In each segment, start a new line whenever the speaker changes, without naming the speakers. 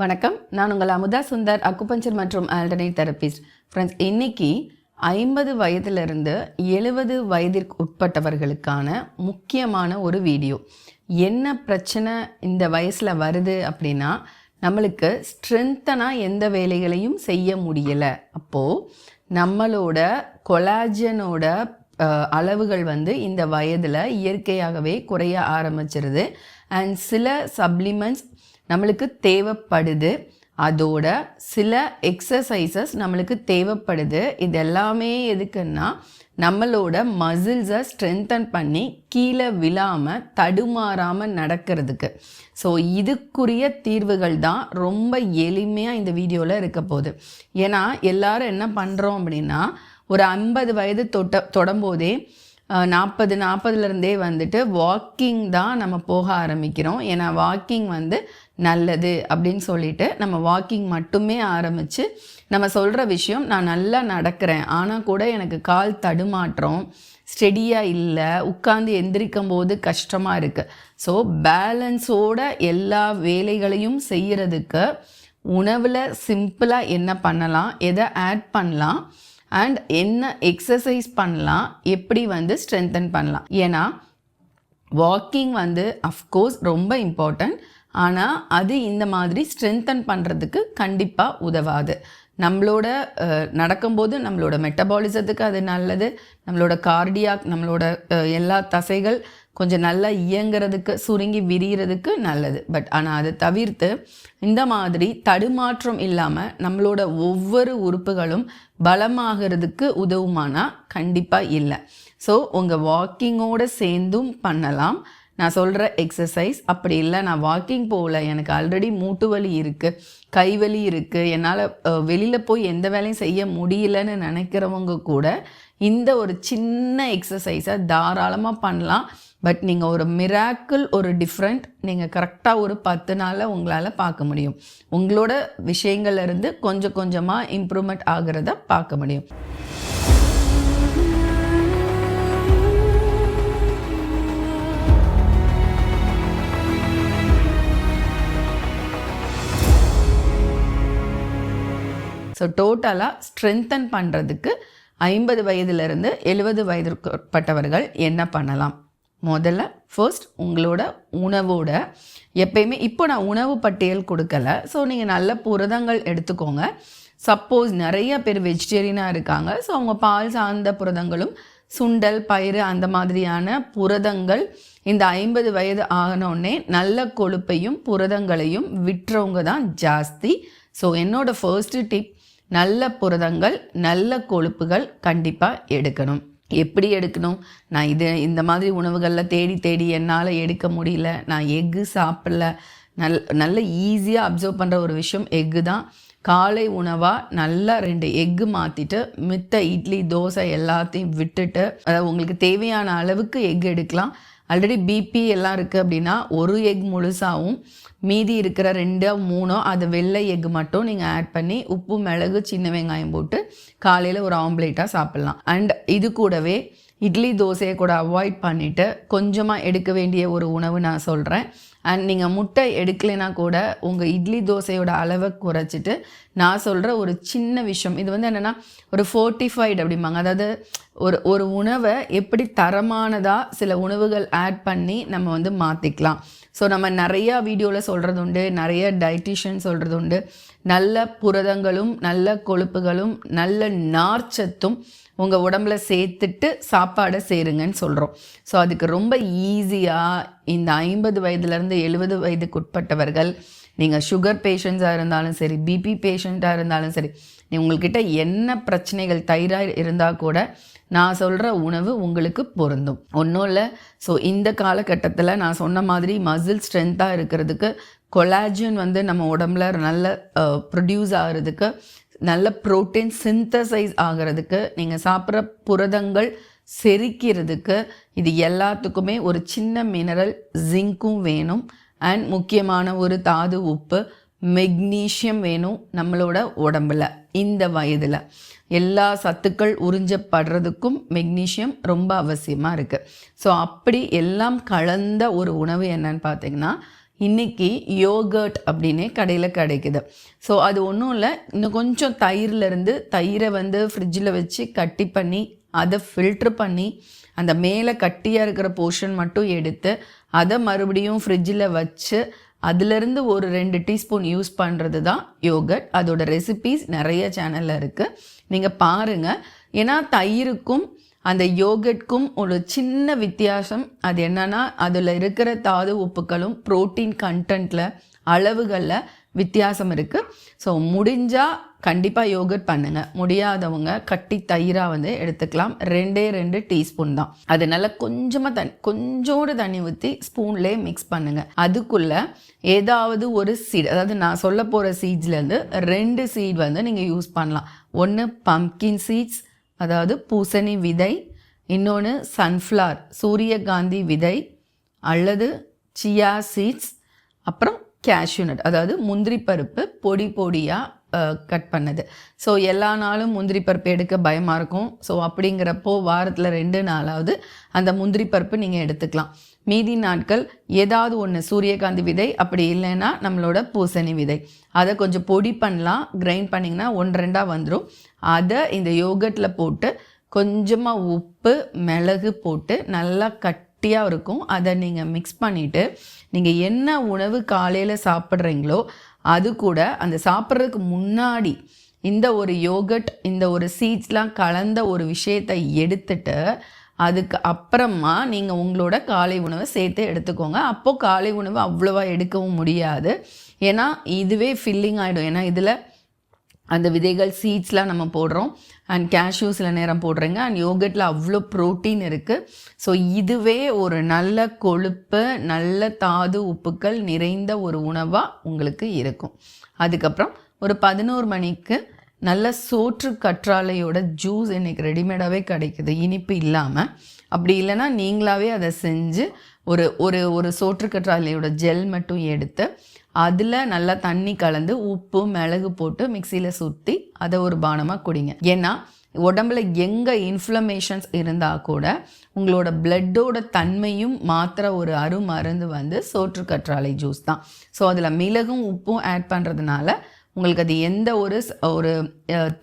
வணக்கம். நான் உங்கள் அமுதா சுந்தர் அக்குபஞ்சர் மற்றும் ஆல்டர்னேட் தெரபிஸ்ட் ஃப்ரெண்ட்ஸ் இன்னைக்கு ஐம்பது வயதிலிருந்து எழுபது வயதிற்கு உட்பட்டவர்களுக்கான முக்கியமான ஒரு வீடியோ. என்ன பிரச்சனை இந்த வயசில் வருது அப்படின்னா நம்மளுக்கு ஸ்ட்ரென்த்தனாக எந்த வேலைகளையும் செய்ய முடியலை. அப்போது நம்மளோட கொலாஜனோட அளவுகள் வந்து இந்த வயதில் இயற்கையாகவே குறைய ஆரம்பிச்சிருது. அண்ட் சில சப்ளிமெண்ட்ஸ் நம்மளுக்கு தேவைப்படுது. அதோட சில எக்ஸசைசஸ் நம்மளுக்கு தேவைப்படுது. இது எல்லாமே எதுக்குன்னா நம்மளோட மசில்ஸை ஸ்ட்ரென்தன் பண்ணி கீழே விழாமல் தடுமாறாமல் நடக்கிறதுக்கு. ஸோ இதுக்குரிய தீர்வுகள் தான் ரொம்ப எளிமையாக இந்த வீடியோவில் இருக்க போகுது. ஏன்னா எல்லாரும் என்ன பண்ணுறோம் அப்படின்னா ஒரு ஐம்பது வயது தொட்ட தொடும்போதே நாற்பது நாற்பதுலேருந்தே வந்துட்டு வாக்கிங் தான் நம்ம போக ஆரம்பிக்கிறோம். ஏன்னா வாக்கிங் வந்து நல்லது அப்படின்னு சொல்லிட்டு நம்ம வாக்கிங் மட்டுமே ஆரம்பித்து நம்ம சொல்கிற விஷயம் நான் நல்லா நடக்கிறேன். ஆனால் கூட எனக்கு கால் தடுமாற்றம் ஸ்டெடியாக இல்லை உட்காந்து எந்திரிக்கும் போது கஷ்டமாக இருக்குது ஸோ பேலன்ஸோட எல்லா வேலைகளையும் செய்கிறதுக்கு உணவில் சிம்பிளாக என்ன பண்ணலாம் எதை ஆட் பண்ணலாம் அண்ட் என்ன எக்ஸசைஸ் பண்ணலாம் எப்படி வந்து ஸ்ட்ரென்தன் பண்ணலாம். ஏன்னா வாக்கிங் வந்து அஃப்கோர்ஸ் ரொம்ப இம்பார்ட்டன்ட் ஆனால் அது இந்த மாதிரி ஸ்ட்ரென்தன் பண்ணுறதுக்கு கண்டிப்பாக உதவாது. நம்மளோட நடக்கும்போது நம்மளோட மெட்டபாலிசத்துக்கு அது நல்லது. நம்மளோட கார்டியாக் நம்மளோட எல்லா தசைகள் கொஞ்சம் நல்லா இயங்குறதுக்கு சுருங்கி விரிகிறதுக்கு நல்லது. பட் ஆனால் அதை தவிர்த்து இந்த மாதிரி தடுமாற்றம் இல்லாமல் நம்மளோட ஒவ்வொரு உறுப்புகளும் பலமாகிறதுக்கு உதவுமானா கண்டிப்பாக இல்லை. ஸோ உங்கள் வாக்கிங்கோடு சேர்ந்தும் பண்ணலாம். நான் சொல்கிற எக்ஸசைஸ் அப்படி இல்லை. நான் வாக்கிங் போகல எனக்கு ஆல்ரெடி மூட்டு வலி இருக்குது கை வலி இருக்குது என்னால் வெளியில் போய் எந்த வேலையும் செய்ய முடியலன்னு நினைக்கிறவங்க கூட இந்த ஒரு சின்ன எக்ஸசைஸை தாராளமாக பண்ணலாம். பட் நீங்கள் ஒரு மிராக்கிள் ஒரு டிஃப்ரெண்ட் நீங்கள் கரெக்டாக ஒரு பத்து நாளில் உங்களால் பார்க்க முடியும். உங்களோட விஷயங்கள்லேருந்து கொஞ்சம் கொஞ்சமாக இம்ப்ரூவ்மெண்ட் ஆகிறத பார்க்க முடியும். ஸோ டோட்டலாக ஸ்ட்ரென்தன் பண்ணுறதுக்கு ஐம்பது வயதிலிருந்து எழுபது வயதுக்குட்பட்டவர்கள் என்ன பண்ணலாம்? முதல்ல ஃபர்ஸ்ட் உங்களோட உணவோட எப்பயுமே இப்போ நான் உணவு பட்டியல் கொடுக்கல. ஸோ நீங்கள் நல்ல புரதங்கள் எடுத்துக்கோங்க. சப்போஸ் நிறைய பேர் வெஜிடேரியனாக இருக்காங்க. ஸோ அவங்க பால் சார்ந்த புரதங்களும் சுண்டல் பயிறு அந்த மாதிரியான புரதங்கள் இந்த ஐம்பது வயது ஆனோடனே நல்ல கொழுப்பையும் புரதங்களையும் விட்டுறவங்க தான் ஜாஸ்தி. ஸோ என்னோட ஃபர்ஸ்ட் டிப் நல்ல புரதங்கள் நல்ல கொழுப்புகள் கண்டிப்பாக எடுக்கணும். எப்படி எடுக்கணும்? நான் இது இந்த மாதிரி உணவுகளில் தேடி தேடி என்னால் எடுக்க முடியல. நான் எக்கு சாப்பிடல. நல் நல்ல ஈஸியாக அப்சர்வ் பண்ணுற ஒரு விஷயம் எக்கு தான். காலை உணவாக நல்லா ரெண்டு எக்கு மாற்றிட்டு மித்த இட்லி தோசை எல்லாத்தையும் விட்டுட்டு அதாவது உங்களுக்கு தேவையான அளவுக்கு எக் எடுக்கலாம். ஆல்ரெடி பிபி எல்லாம் இருக்குது அப்படின்னா ஒரு எக் முழுசாகவும் மீதி இருக்கிற ரெண்டோ மூணோ அது வெள்ளை எக் மட்டும் நீங்கள் ஆட் பண்ணி உப்பு மிளகு சின்ன வெங்காயம் போட்டு காலையில் ஒரு ஆம்லேட்டாக சாப்பிட்லாம். அண்ட் இது கூடவே இட்லி தோசையை கூட அவாய்ட் பண்ணிவிட்டு கொஞ்சமாக எடுக்க வேண்டிய ஒரு உணவு நான் சொல்கிறேன் அண்ட் நீங்கள் முட்டை எடுக்கலைன்னா கூட உங்கள் இட்லி தோசையோட அளவை குறைச்சிட்டு நான் சொல்கிற ஒரு சின்ன விஷயம். இது வந்து என்னென்னா ஒரு ஃபோர்ட்டிஃபைடு அப்படிம்பாங்க. அதாவது ஒரு ஒரு உணவை எப்படி தரமானதாக சில உணவுகள் ஆட் பண்ணி நம்ம வந்து மாற்றிக்கலாம் ஸோ நம்ம நிறையா வீடியோவில் சொல்கிறது உண்டு நிறைய டயட்டிஷியன் சொல்கிறது உண்டு நல்ல புரதங்களும் நல்ல கொழுப்புகளும் நல்ல நார்ச்சத்தும் உங்கள் உடம்புல சேர்த்துட்டு சாப்பாடை சேருங்கன்னு சொல்கிறோம் ஸோ அதுக்கு ரொம்ப ஈஸியாக இந்த ஐம்பது வயதுலேருந்து எழுபது வயதுக்கு உட்பட்டவர்கள் நீங்கள் சுகர் பேஷண்ட்ஸாக இருந்தாலும் சரி பிபி பேஷண்ட்டாக இருந்தாலும் சரி நீ உங்கள்கிட்ட என்ன பிரச்சனைகள் தைராய்டு இருந்தால் கூட நான் சொல்கிற உணவு உங்களுக்கு பொருந்தும். ஒன்றும் இல்லை. ஸோ இந்த காலகட்டத்தில் நான் சொன்ன மாதிரி மசில் ஸ்ட்ரென்த்தாக இருக்கிறதுக்கு கொலாஜன் வந்து நம்ம உடம்புல நல்ல ப்ரொடியூஸ் ஆகிறதுக்கு நல்ல ப்ரோட்டீன் சிந்தசைஸ் ஆகிறதுக்கு நீங்கள் சாப்பிட்ற புரதங்கள் செரிக்கிறதுக்கு இது எல்லாத்துக்குமே ஒரு சின்ன மினரல் ஜிங்க்கும் வேணும். அண்ட் முக்கியமான ஒரு தாது உப்பு மெக்னீஷியம் வேணும் நம்மளோட உடம்புல இந்த வயதில். எல்லா சத்துக்கள் உறிஞ்சப்படுறதுக்கும் மெக்னீஷியம் ரொம்ப அவசியமாக இருக்குது ஸோ அப்படி எல்லாம் கலந்த ஒரு உணவு என்னன்னு பார்த்தீங்கன்னா இன்னைக்கு யோகர்ட் அப்படின்னே கடையில் கிடைக்குது. ஸோ அது ஒன்றும் இல்லை இன்னும் கொஞ்சம் தயிர்லேருந்து தயிரை வந்து ஃப்ரிட்ஜில் வச்சு கட்டி பண்ணி அதை ஃபில்ட்ரு பண்ணி அந்த மேலே கட்டியாக இருக்கிற போர்ஷன் மட்டும் எடுத்து அதை மறுபடியும் ஃப்ரிட்ஜில் வச்சு அதுலேருந்து ஒரு ரெண்டு டீஸ்பூன் யூஸ் பண்ணுறது தான் யோகட் அதோட ரெசிபீஸ் நிறைய சேனலில் இருக்குது நீங்கள் பாருங்கள் ஏன்னா தயிருக்கும் அந்த யோகட்க்கும் ஒரு சின்ன வித்தியாசம் அது என்னன்னா அதில் இருக்கிற தாது உப்புக்களும் புரோட்டீன் கண்டென்ட்டில் அளவுகளில் வித்தியாசம் இருக்குது ஸோ முடிஞ்சால் கண்டிப்பாக யோகட் பண்ணுங்கள் முடியாதவங்க கட்டி தயிராக வந்து எடுத்துக்கலாம். ரெண்டே ரெண்டு டீஸ்பூன் தான். அதனால் கொஞ்சமாக தண்ணி கொஞ்சோடு தண்ணி ஊற்றி ஸ்பூன்லேயே மிக்ஸ் பண்ணுங்கள் அதுக்குள்ளே ஏதாவது ஒரு சீட் அதாவது நான் சொல்ல போகிற சீட்ஸ்லேருந்து ரெண்டு சீட் வந்து நீங்கள் யூஸ் பண்ணலாம். ஒன்று பம்கின் சீட்ஸ் அதாவது பூசணி விதை இன்னொன்று சன்ஃப்ளவர் சூரியகாந்தி விதை அல்லது சியா சீட்ஸ் அப்புறம் கேஷ்யூ நட் அதாவது முந்திரி பருப்பு பொடி பொடியாக கட் பண்ணது. ஸோ எல்லா நாளும் முந்திரி பருப்பு எடுக்க பயமாக இருக்கும். ஸோ அப்படிங்கிறப்போ வாரத்தில் ரெண்டு நாளாவது அந்த முந்திரி பருப்பு நீங்கள் எடுத்துக்கலாம். மீதி நாட்கள் ஏதாவது ஒன்று சூரியகாந்தி விதை அப்படி இல்லைன்னா நம்மளோட பூசணி விதை. அதை கொஞ்சம் பொடி பண்ணலாம். கிரைண்ட் பண்ணிங்கன்னா ஒன்று ரெண்டாக வந்துடும் அதை இந்த யோகட்டில் போட்டு கொஞ்சமாக உப்பு மிளகு போட்டு நல்லா கட்டியாக இருக்கும். அதை நீங்கள் மிக்ஸ் பண்ணிவிட்டு நீங்கள் என்ன உணவு காலையில் சாப்பிட்றீங்களோ அது கூட அந்த சாப்பிட்றதுக்கு முன்னாடி இந்த ஒரு யோகட் இந்த ஒரு சீட்ஸ்லாம் கலந்த ஒரு விஷயத்தை எடுத்துட்டு அதுக்கு அப்புறமா நீங்கள் உங்களோட காலை உணவை சேர்த்து எடுத்துக்கோங்க. அப்போது காலை உணவு அவ்வளோவா எடுக்கவும் முடியாது. ஏன்னா இதுவே ஃபில்லிங் ஆகிடும் ஏன்னா இதில் அந்த விதைகள் சீட்ஸ்லாம் நம்ம போடுறோம். அண்ட் கேஷ்யூ சில நேரம் போடுறேங்க. அண்ட் யோகட்டில் அவ்வளோ ப்ரோட்டீன் இருக்குது ஸோ இதுவே ஒரு நல்ல கொழுப்பு நல்ல தாது உப்புக்கள் நிறைந்த ஒரு உணவாக உங்களுக்கு இருக்கும். அதுக்கப்புறம் ஒரு பதினோரு மணிக்கு நல்ல சோற்று கற்றாழையோட ஜூஸ் இன்றைக்கி ரெடிமேடாகவே கிடைக்குது. இனிப்பு இல்லாமல் அப்படி இல்லைன்னா நீங்களாவே அதை செஞ்சு ஒரு ஒரு ஒரு சோற்று கற்றாழையோட ஜெல் மட்டும் எடுத்து அதில் நல்லா தண்ணி கலந்து உப்பு மிளகு போட்டு மிக்சியில் சுற்றி அதை ஒரு பானமாக குடிங்க. ஏன்னா உடம்புல எங்கே இன்ஃப்ளமேஷன்ஸ் இருந்தால் கூட உங்களோட பிளட்டோட தன்மையும் மாத்திர ஒரு அருமருந்து வந்து சோற்று கற்றாழை ஜூஸ் தான். ஸோ அதில் மிளகும் உப்பும் ஆட் பண்ணுறதுனால உங்களுக்கு அது எந்த ஒரு ஒரு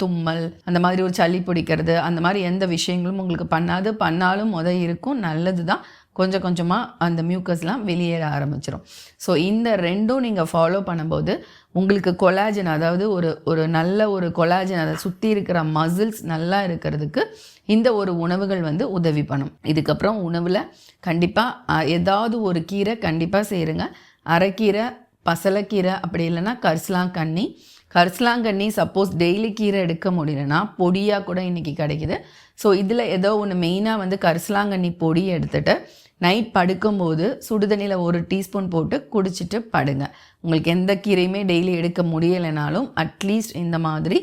தும்மல் அந்த மாதிரி ஒரு சளி பிடிக்கிறது அந்த மாதிரி எந்த விஷயங்களும் உங்களுக்கு பண்ணாது. பண்ணாலும் முத இருக்கும். நல்லது தான் கொஞ்சம் கொஞ்சமாக அந்த மியூக்கஸ்லாம் வெளியேற ஆரம்பிச்சிடும் ஸோ இந்த ரெண்டும் நீங்கள் ஃபாலோ பண்ணும்போது உங்களுக்கு கொலாஜன் அதாவது ஒரு ஒரு நல்ல ஒரு கொலாஜன் அதை சுற்றி இருக்கிற மசில்ஸ் நல்லா இருக்கிறதுக்கு இந்த ஒரு உணவுகள் வந்து உதவி பண்ணும். இதுக்கப்புறம் உணவில் கண்டிப்பாக ஏதாவது ஒரு கீரை கண்டிப்பாக செய்கிறங்க அரைக்கீரை பசலைக்கீரை அப்படி இல்லைன்னா கரிசலாங்கண்ணி. கரிசலாங்கண்ணி சப்போஸ் டெய்லி கீரை எடுக்க முடியலன்னா பொடியாக கூட இன்றைக்கி கிடைக்கிது. ஸோ இதில் ஏதோ ஒன்று மெயினாக வந்து கரிசலாங்கண்ணி பொடி எடுத்துகிட்டு நைட் படுக்கும்போது சுடுதண்ணியில் ஒரு டீஸ்பூன் போட்டு குடிச்சிட்டு படுங்க. உங்களுக்கு எந்த கீரையுமே டெய்லி எடுக்க முடியலைனாலும் அட்லீஸ்ட் இந்த மாதிரி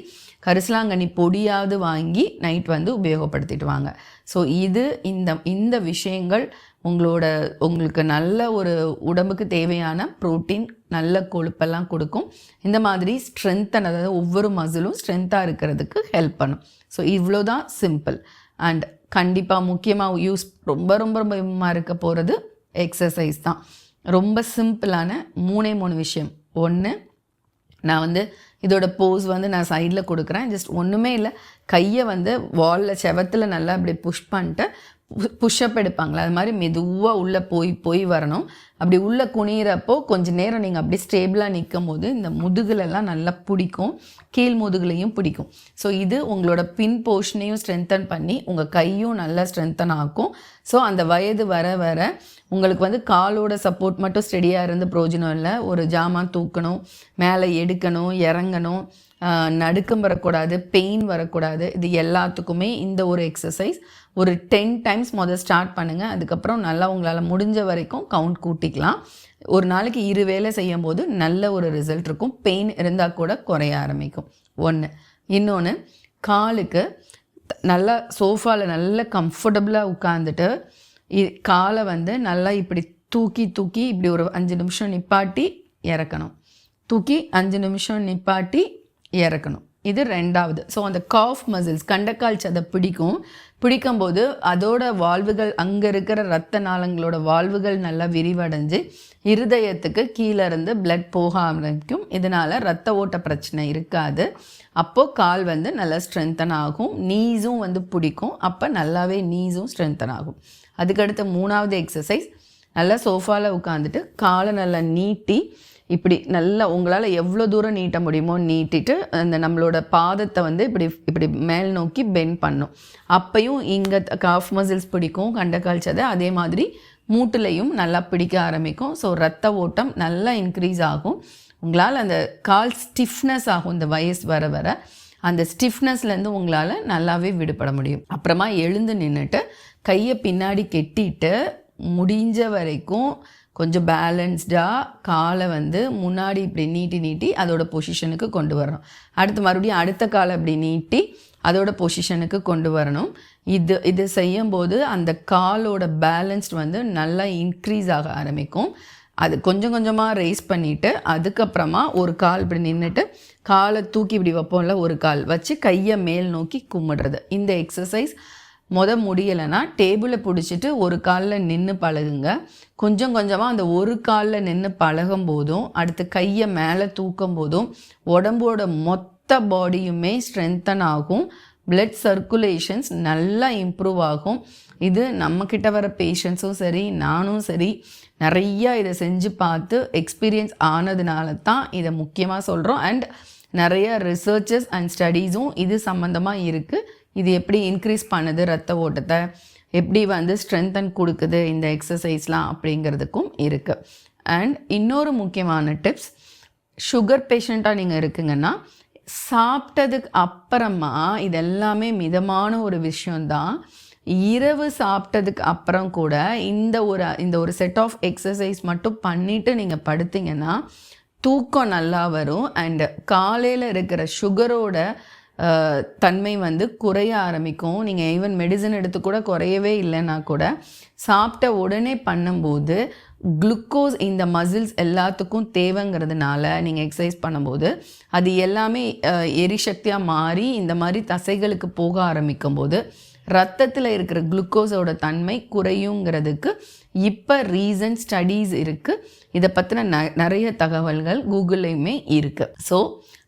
கரிசலாங்கண்ணி பொடியாவது வாங்கி நைட் வந்து உபயோகப்படுத்திட்டு வாங்க. ஸோ இது இந்த இந்த விஷயங்கள் உங்களோட உங்களுக்கு நல்ல ஒரு உடம்புக்கு தேவையான ப்ரோட்டீன் நல்ல கொழுப்பெல்லாம் கொடுக்கும். இந்த மாதிரி ஸ்ட்ரென்த்தன் அதாவது ஒவ்வொரு மசிலும் ஸ்ட்ரென்த்தாக இருக்கிறதுக்கு ஹெல்ப் பண்ணும். ஸோ இவ்வளோ தான் சிம்பிள் அண்ட் கண்டிப்பாக முக்கியமாக யூஸ் ரொம்ப ரொம்ப ரொம்ப இருக்க போகிறது எக்ஸசைஸ் தான். ரொம்ப சிம்பிளான மூணே மூணு விஷயம். ஒன்று நான் வந்து இதோட போஸ் வந்து நான் சைடில் கொடுக்குறேன். ஜஸ்ட் ஒன்றுமே இல்லை கையை வந்து வாலில் செவத்தில் நல்லா அப்படி புஷ் பண்ணிட்டு புஷ்அப் எடுப்பாங்களே? அது மாதிரி மெதுவாக உள்ளே போய் போய் வரணும். அப்படி உள்ளே குனிகிறப்போ கொஞ்சம் நேரம் நீங்கள் அப்படி ஸ்டேபிளாக நிற்கும் போது இந்த முதுகுலெல்லாம் நல்லா பிடிக்கும். கீழ் முதுகுலையும் பிடிக்கும். ஸோ இது உங்களோட பின் போர்ஷனையும் ஸ்ட்ரென்தன் பண்ணி உங்கள் கையும் நல்லா ஸ்ட்ரென்தன் ஆக்கும். ஸோ அந்த வயது வர வர உங்களுக்கு வந்து காலோட சப்போர்ட் மட்டும் ஸ்டெடியாக இருந்து பிரோஜனம் இல்லை. ஒரு ஜாமான் தூக்கணும் மேலே எடுக்கணும் இறங்கணும் நடுக்கம் வரக்கூடாது பெயின் வரக்கூடாது. இது எல்லாத்துக்குமே இந்த ஒரு எக்ஸசைஸ் ஒரு டென் டைம்ஸ் முதல் ஸ்டார்ட் பண்ணுங்கள் அதுக்கப்புறம் நல்லா உங்களால் முடிஞ்ச வரைக்கும் கவுண்ட் கூட்டிக்கலாம். ஒரு நாளைக்கு இரு வேலை செய்யும் போது நல்ல ஒரு ரிசல்ட் இருக்கும். பெயின் இருந்தால் கூட குறைய ஆரம்பிக்கும். ஒன்று இன்னொன்று காலுக்கு நல்லா சோஃபாவில் நல்ல கம்ஃபர்டபுளாக உட்காந்துட்டு காலை வந்து நல்லா இப்படி தூக்கி தூக்கி இப்படி ஒரு அஞ்சு நிமிஷம் நிப்பாட்டி இறக்கணும். தூக்கி அஞ்சு நிமிஷம் நிப்பாட்டி இறக்கணும். இது ரெண்டாவது. ஸோ அந்த காஃப் மசில்ஸ் கண்டக்கால் சதை பிடிக்கும். பிடிக்கும்போது அதோட வாழ்வுகள் அங்கே இருக்கிற ரத்த நாளங்களோட வாழ்வுகள் நல்லா விரிவடைஞ்சு இருதயத்துக்கு கீழே இருந்து பிளட் போக ஆரம்பிக்கும். இதனால் ரத்த ஓட்ட பிரச்சனை இருக்காது. அப்போது கால் வந்து நல்லா ஸ்ட்ரென்தன் ஆகும். நீஸும் வந்து பிடிக்கும். அப்போ நல்லாவே நீஸும் ஸ்ட்ரென்தன் ஆகும். அதுக்கடுத்து மூணாவது எக்ஸசைஸ் நல்லா சோஃபாவில் உட்காந்துட்டு காலை நல்லா நீட்டி இப்படி நல்லா உங்களால் எவ்வளோ தூரம் நீட்ட முடியுமோ நீட்டிட்டு அந்த நம்மளோட பாதத்தை வந்து இப்படி இப்படி மேல் நோக்கி பெண்ட் பண்ணும். அப்பையும் இங்கே காஃப் மசில்ஸ் பிடிக்கும் கண்டக்கால் சதை அதே மாதிரி மூட்டுலையும் நல்லா பிடிக்க ஆரம்பிக்கும். ஸோ ரத்த ஓட்டம் நல்லா இன்க்ரீஸ் ஆகும். உங்களால் அந்த கால் ஸ்டிஃப்னஸ் ஆகும் இந்த வயசு வர வர. அந்த ஸ்டிஃப்னஸ்லேருந்து உங்களால் நல்லாவே விடுபட முடியும். அப்புறமா எழுந்து நின்றுட்டு கையை பின்னாடி கெட்டிட்டு முடிஞ்ச வரைக்கும் கொஞ்சம் பேலன்ஸ்டாக காலை வந்து முன்னாடி இப்படி நீட்டி நீட்டி அதோட பொசிஷனுக்கு கொண்டு வரணும். அடுத்து மறுபடியும் அடுத்த காலை இப்படி நீட்டி அதோட பொசிஷனுக்கு கொண்டு வரணும். இது இது செய்யும்போது அந்த காலோட பேலன்ஸ் வந்து நல்லா இன்க்ரீஸ் ஆக ஆரம்பிக்கும். அது கொஞ்சம் கொஞ்சமாக ரைஸ் பண்ணிவிட்டு அதுக்கப்புறமா ஒரு கால் இப்படி நின்றுட்டு காலை தூக்கி இப்படி வைப்போம்ல ஒரு கால் வச்சு கையை மேல் நோக்கி கும்பிடுறது. இந்த எக்ஸசைஸ் முத முடியலைன்னா டேபிளை பிடிச்சிட்டு ஒரு காலில் நின்று பழகுங்க. கொஞ்சம் கொஞ்சமாக அந்த ஒரு காலில் நின்று பழகும் போதும் அடுத்து கையை மேலே தூக்கும் போதும் உடம்போட மொத்த பாடியுமே ஸ்ட்ரென்தன் ஆகும். பிளட் சர்க்குலேஷன்ஸ் நல்லா இம்ப்ரூவ் ஆகும். இது நம்மக்கிட்ட வர பேஷண்ட்ஸும் சரி நானும் சரி நிறையா இதை செஞ்சு பார்த்து எக்ஸ்பீரியன்ஸ் ஆனதுனால தான் இதை முக்கியமாக சொல்கிறோம் அண்ட் நிறைய ரிசர்ச்சஸ் அண்ட் ஸ்டடீஸும் இது சம்மந்தமாக இருக்குது இது எப்படி இன்க்ரீஸ் பண்ணுது ரத்த ஓட்டத்தை? எப்படி வந்து ஸ்ட்ரென்தன் கொடுக்குது இந்த எக்ஸசைஸ்லாம் அப்படிங்கிறதுக்கும் இருக்குது அண்ட் இன்னொரு முக்கியமான டிப்ஸ் சுகர் பேஷண்ட்டாக நீங்கள் இருக்குங்கன்னா சாப்பிட்டதுக்கு அப்புறமா இது எல்லாமே மிதமான ஒரு விஷயந்தான் இரவு சாப்பிட்டதுக்கு அப்புறம் கூட இந்த ஒரு இந்த ஒரு செட் ஆஃப் எக்ஸசைஸ் மட்டும் பண்ணிவிட்டு நீங்கள் படுத்திங்கன்னா தூக்கம் நல்லா வரும். அண்டு காலையில் இருக்கிற சுகரோட தன்மை வந்து குறைய ஆரம்பிக்கும். நீங்கள் ஈவன் மெடிசன் எடுத்து கூட குறையவே இல்லைன்னா கூட சாப்பிட்ட உடனே பண்ணும்போது குளுக்கோஸ் இந்த மசில்ஸ் எல்லாத்துக்கும் தேவைங்கிறதுனால நீங்கள் எக்ஸசைஸ் பண்ணும்போது அது எல்லாமே எரிசக்தியாக மாறி இந்த மாதிரி தசைகளுக்கு போக ஆரம்பிக்கும் போது ரத்தத்தில் இருக்கிற குளுக்கோஸோட தன்மை குறையுங்கிறதுக்கு இப்போ ரீசன் ஸ்டடீஸ் இருக்குது இதை பற்றின ந நிறைய தகவல்கள் கூகுள்லேயுமே இருக்குது ஸோ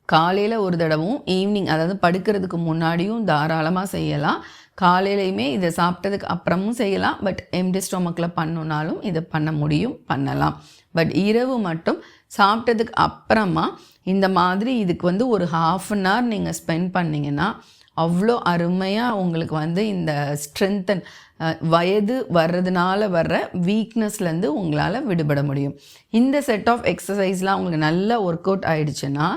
காலையில் ஒரு தடவும் ஈவினிங் அதாவது படுக்கிறதுக்கு முன்னாடியும் தாராளமாக செய்யலாம். காலையிலையுமே இதை சாப்பிட்டதுக்கு அப்புறமும் செய்யலாம். பட் எம்டி ஸ்டொமக்கில் பண்ணுனாலும் இதை பண்ண முடியும் பண்ணலாம். பட் இரவு மட்டும் சாப்பிட்டதுக்கு அப்புறமா இந்த மாதிரி இதுக்கு வந்து ஒரு ஹாஃப் அன் ஹவர் நீங்கள் ஸ்பெண்ட் பண்ணிங்கன்னா அவ்வளோ அருமையாக உங்களுக்கு வந்து இந்த ஸ்ட்ரென்தன் வயது வர்றதுனால வர்ற வீக்னஸ்லேருந்து உங்களால் விடுபட முடியும். இந்த செட் ஆஃப் எக்ஸசைஸ்லாம் உங்களுக்கு நல்லா ஒர்க் அவுட் ஆயிடுச்சுன்னா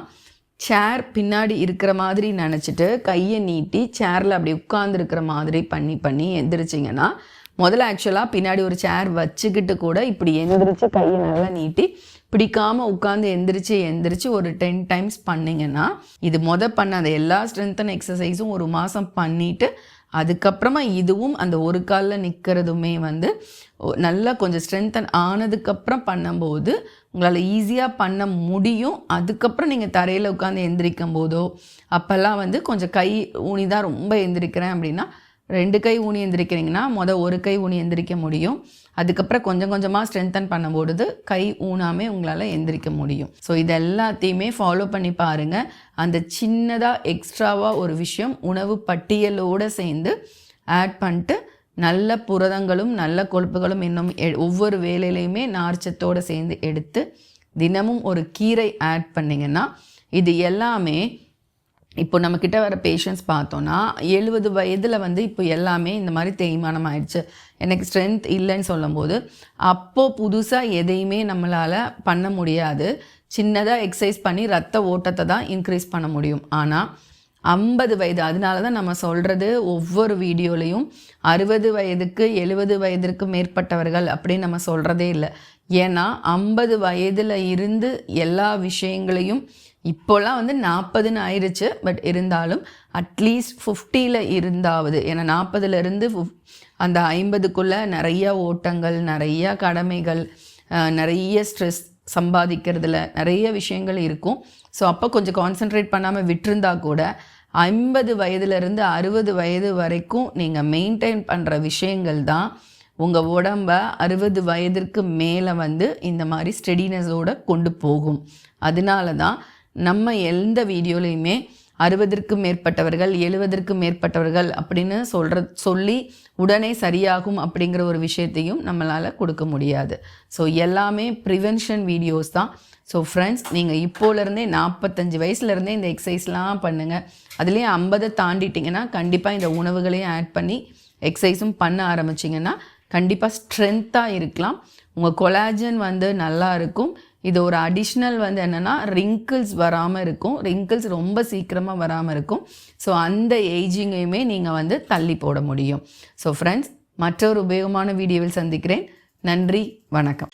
சேர் பின்னாடி இருக்கிற மாதிரி நினச்சிட்டு கையை நீட்டி சேரில் அப்படி உட்காந்துருக்கிற மாதிரி பண்ணி பண்ணி எந்திரிச்சிங்கன்னா முதல்ல ஆக்சுவலாக பின்னாடி ஒரு சேர் வச்சுக்கிட்டு கூட இப்படி எந்திரிச்சு கையை நல்லா நீட்டி பிடிக்காமல் உட்காந்து எந்திரிச்சு எந்திரிச்சு ஒரு டென் டைம்ஸ் பண்ணிங்கன்னா இது மொதல் பண்ண அந்த எல்லா ஸ்ட்ரென்த்தன் எக்ஸசைஸும் ஒரு மாதம் பண்ணிவிட்டு அதுக்கப்புறமா இதுவும் அந்த ஒரு காலில் நிற்கிறதுமே வந்து நல்லா கொஞ்சம் ஸ்ட்ரென்தன் ஆனதுக்கப்புறம் பண்ணும்போது உங்களால் ஈஸியாக பண்ண முடியும். அதுக்கப்புறம் நீங்கள் தரையில் உட்காந்து எந்திரிக்கும் போதோ அப்போல்லாம் வந்து கொஞ்சம் கை ஊனி தான் ரொம்ப எந்திரிக்கிறேன் அப்படின்னா ரெண்டு கை ஊனி எந்திரிக்கிறீங்கன்னா மொதல் ஒரு கை ஊனி எந்திரிக்க முடியும். அதுக்கப்புறம் கொஞ்சம் கொஞ்சமாக ஸ்ட்ரென்தன் பண்ணும்பொழுது கை ஊனாமே உங்களால் எந்திரிக்க முடியும். ஸோ இது எல்லாத்தையுமே ஃபாலோ பண்ணி பாருங்கள் அந்த சின்னதாக எக்ஸ்ட்ராவாக ஒரு விஷயம் உணவு பட்டியலோடு சேர்ந்து ஆட் பண்ணிட்டு நல்ல புரதங்களும் நல்ல கொழுப்புகளும் இன்னும் ஒவ்வொரு வேலையிலையுமே நார்ச்சத்தோடு சேர்ந்து எடுத்து தினமும் ஒரு கீரை ஆட் பண்ணிங்கன்னா இது எல்லாமே இப்போ நம்மக்கிட்ட வர பேஷண்ட்ஸ் பார்த்தோன்னா எழுபது வயதில் வந்து இப்போ எல்லாமே இந்த மாதிரி தேய்மானம் ஆயிடுச்சு எனக்கு ஸ்ட்ரென்த் இல்லைன்னு சொல்லும்போது அப்போது புதுசாக எதையுமே நம்மளால் பண்ண முடியாது. சின்னதாக எக்ஸசைஸ் பண்ணி ரத்த ஓட்டத்தை தான் இன்க்ரீஸ் பண்ண முடியும். ஆனால் ஐம்பது வயது அதனால தான் நம்ம சொல்கிறது ஒவ்வொரு வீடியோலையும் அறுபது வயதுக்கு எழுபது வயதிற்கு மேற்பட்டவர்கள் அப்படின்னு நம்ம சொல்கிறதே இல்லை. ஏன்னா ஐம்பது வயதில் இருந்து எல்லா விஷயங்களையும் இப்போல்லாம் வந்து நாற்பதுன்னு ஆயிடுச்சு பட் இருந்தாலும் அட்லீஸ்ட் ஃபிஃப்டியில் இருந்தாவது. ஏன்னா நாற்பதுலேருந்து அந்த ஐம்பதுக்குள்ளே நிறைய ஓட்டங்கள் நிறைய கடமைகள் நிறைய ஸ்ட்ரெஸ் சம்பாதிக்கிறதுல நிறைய விஷயங்கள் இருக்கும். ஸோ அப்போ கொஞ்சம் கான்சென்ட்ரேட் பண்ணாமல் விட்டுருந்தா கூட ஐம்பது வயதுலேருந்து அறுபது வயது வரைக்கும் நீங்கள் மெயின்டைன் பண்ணுற விஷயங்கள் தான் உங்கள் உடம்ப அறுபது வயதிற்கு மேலே வந்து இந்த மாதிரி ஸ்டெடினஸோடு கொண்டு போகும். அதனால தான் நம்ம எந்த வீடியோலையுமே அறுபதற்கும் மேற்பட்டவர்கள் எழுபதற்கும் மேற்பட்டவர்கள் அப்படின்னு சொல்கிற சொல்லி உடனே சரியாகும் அப்படிங்கிற ஒரு விஷயத்தையும் நம்மளால் கொடுக்க முடியாது. ஸோ எல்லாமே ப்ரிவென்ஷன் வீடியோஸ் தான். ஸோ ஃப்ரெண்ட்ஸ் நீங்கள் இப்போலேருந்தே நாற்பத்தஞ்சு வயசுலேருந்தே இந்த எக்ஸசைஸ்லாம் பண்ணுங்கள் அதுலேயே ஐம்பதை தாண்டிட்டிங்கன்னா கண்டிப்பாக இந்த உணவுகளையும் ஆட் பண்ணி எக்ஸசைஸும் பண்ண ஆரம்பிச்சிங்கன்னா கண்டிப்பாக ஸ்ட்ரென்த்தாக இருக்கலாம். உங்கள் கொலாஜன் வந்து நல்லா இருக்கும். இது ஒரு அடிஷ்னல் வந்து என்னென்னா ரிங்கிள்ஸ் வராமல் இருக்கும். ரிங்கிள்ஸ் ரொம்ப சீக்கிரமாக வராமல் இருக்கும். ஸோ அந்த ஏஜிங்கையுமே நீங்கள் வந்து தள்ளி போட முடியும். ஸோ ஃப்ரெண்ட்ஸ் மற்றொரு உபயோகமான வீடியோவில் சந்திக்கிறேன். நன்றி வணக்கம்.